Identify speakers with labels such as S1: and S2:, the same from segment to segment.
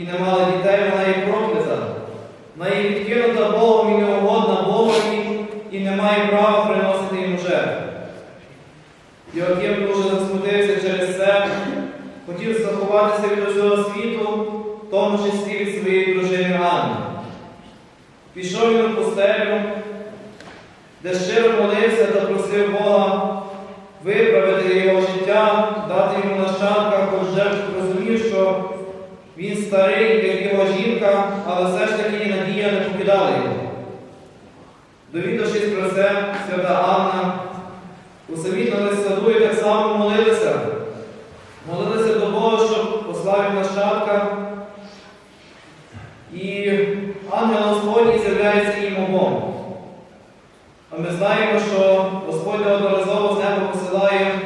S1: і не мали дітей, вона є проклята. Вона є відкинута Богом і неугодна Богові, і не має права приносити йому жертву. Йоаким дуже засмутився через це, хотів заховатися від усього світу, в тому числі від своєї дружини Анни. Пішов він у пустелю, де щиро молився та просив Бога виправити його життя, дати йому нащадка, хоч вже розумів, що він старий, як його жінка, але все ж таки надія не покидала його. Довідавшись про це, свята Анна усамітнили саду і так само молилися. Молилися до Бога, щоб послав нащадка. І ангел Господній з'являється їм обом. А ми знаємо, що Господь неодноразово з неба посилає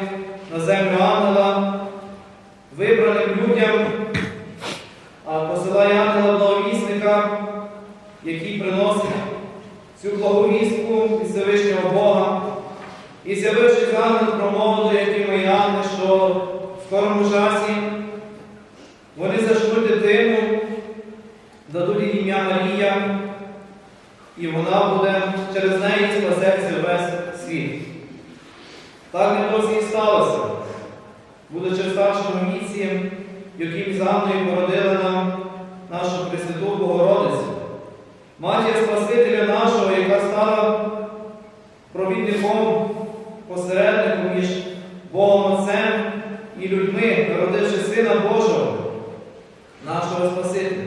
S1: на землю ангела вибраним людям, а посилає ангела благовісника, який приносить цю благовістку від Всевишнього Бога. І з'явившись ангел промовив до Якима Іоанна, що в скорому часі вони зачнуть дитину, дадуть ім'я Марія, і вона буде через неї спасеться весь світ. Так не досі і сталося. Будучи в старшому яким з Анною породили нам нашу Пресвяту Богородицю, матір Спасителя нашого, яка стала провідником, посередником між Богом Отцем і людьми, народивши Сина Божого, нашого Спасителя.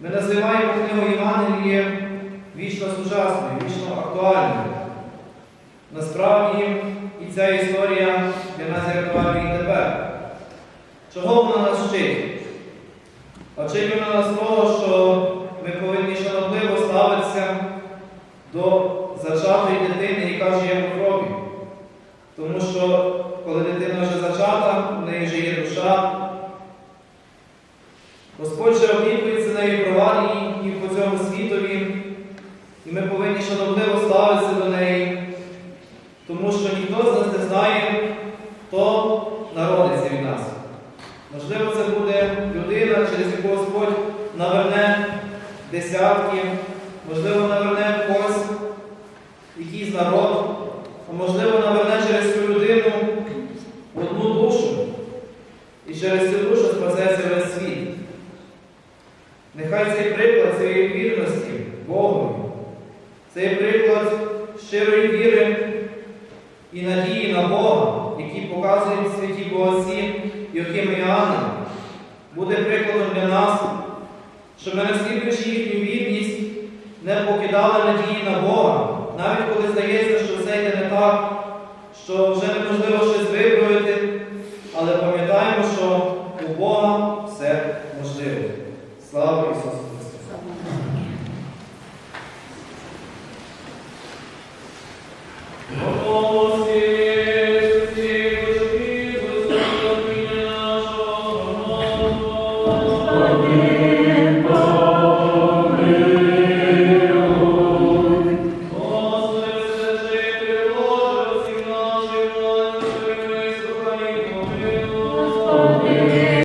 S1: Ми називаємо книгу Євангеліє вічно сучасною, вічно актуальною. Насправді і ця історія для нас як актуальна і тепер. Чого вона нас вчить? А вчить вона нас того, що ми повинні шанобливо ставитися до зачатої дитини, яка вже є в крові. Тому що коли дитина вже зачата, в неї вже є душа, Господь же опікується нею, провадить її по цьому світові, і ми повинні шанобливо ставитися до неї, тому що ніхто з нас не знає, хто народиться від нас. Можливо, це буде людина, через яку Господь наверне десятки, можливо, наверне когось, якийсь народ, а можливо, наверне через цю людину одну душу. Через цю душу спасеться весь світ. Нехай цей приклад цієї вірності Богові, цей приклад щирої віри і надії на Бога, який показують святі Богосі Йохим і Анна, буде прикладом для нас, щоб ми, наслідуючи їхню вірність, не покидали надії на Бога, навіть коли здається, що все йде не так, що вже неможливо щось виправити, але пам'ятаємо, Слава Ісусу